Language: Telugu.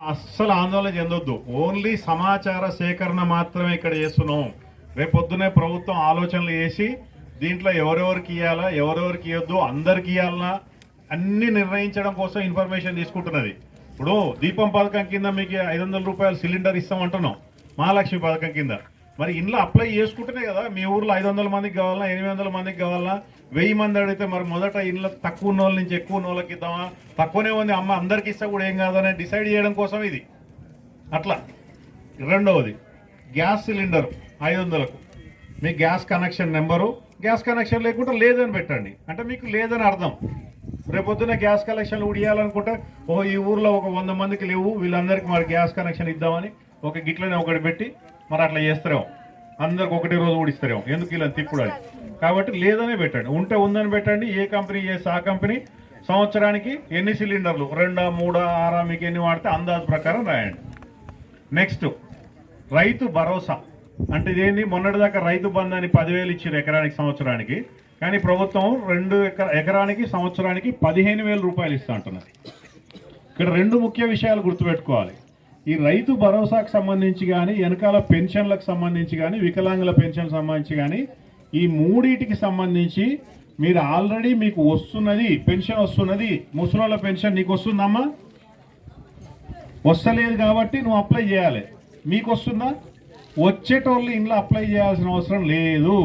అస్సలు ఆందోళన చెందొద్దు. ఓన్లీ సమాచార సేకరణ మాత్రమే ఇక్కడ చేస్తున్నాం. రేపొద్దునే ప్రభుత్వం ఆలోచనలు చేసి దీంట్లో ఎవరెవరికి ఇవ్వాలా ఎవరెవరికి ఇవ్వద్దు అందరికి ఇవ్వాలన్నా అన్ని నిర్ణయించడం కోసం ఇన్ఫర్మేషన్ తీసుకుంటున్నది. ఇప్పుడు దీపం పథకం కింద మీకు ఐదు వందల రూపాయలు సిలిండర్ ఇస్తామంటున్నాం. మహాలక్ష్మి పథకం కింద. మరి ఇంట్లో అప్లై చేసుకుంటేనే కదా మీ ఊర్లో ఐదు వందల మందికి కావాలా ఎనిమిది వందల మందికి కావాలా వెయ్యి మంది అడిగితే మరి మొదట ఇంట్లో తక్కువ ఉన్న వాళ్ళ నుంచి ఎక్కువ ఉన్న వాళ్ళకి ఇద్దామా? తక్కువనే ఉంది అమ్మ అందరికి ఇస్తే కూడా ఏం కాదని డిసైడ్ చేయడం కోసం ఇది. అట్లా. రెండవది గ్యాస్ సిలిండర్ ఐదు వందలకు. మీ gas connection number gas connection లేకుండా లేదని పెట్టండి. అంటే మీకు లేదని అర్థం. రేపొద్దున గ్యాస్ కనెక్షన్లు ఉడియాలనుకుంటే ఓ ఈ ఊర్లో ఒక వంద మందికి లేవు వీళ్ళందరికీ మరి గ్యాస్ కనెక్షన్ ఇద్దామని ఒక గిట్లనే ఒకటి పెట్టి మరి అట్లా చేస్తారేమో అందరికి ఒకటే రోజు ఊడిస్తారేమో ఎందుకు ఇలా తిప్పుడు అది కాబట్టి లేదనే పెట్టండి. ఉంటే ఉందని పెట్టండి ఏ కంపెనీ చేస్తే ఆ కంపెనీ. సంవత్సరానికి ఎన్ని సిలిండర్లు? రెండా మూడా ఆరా మీకు ఎన్ని వాడితే అందాజు ప్రకారం రాయండి. నెక్స్ట్ రైతు భరోసా. అంటే ఇదేంటి మొన్నటిదాకా రైతు బంధు అని పదివేలు ఇచ్చారు ఎకరానికి సంవత్సరానికి. కానీ ప్రభుత్వం రెండు ఎకరానికి సంవత్సరానికి పదిహేను వేల రూపాయలు ఇస్తా అంటున్నది. ఇక్కడ రెండు ముఖ్య విషయాలు గుర్తుపెట్టుకోవాలి. ఈ రైతు భరోసాకు సంబంధించి కానీ వెనకాల పెన్షన్లకు సంబంధించి కానీ వికలాంగుల పెన్షన్ సంబంధించి కానీ ఈ మూడింటికి సంబంధించి మీరు ఆల్రెడీ మీకు వస్తున్నది పెన్షన్ వస్తున్నది ముసలోళ్ళ పెన్షన్ నీకు వస్తుందమ్మా? వస్తలేదు కాబట్టి నువ్వు అప్లై చేయాలి. మీకు వస్తుందా? వచ్చేటోళ్ళు ఇంట్లో అప్లై చేయాల్సిన అవసరం లేదు.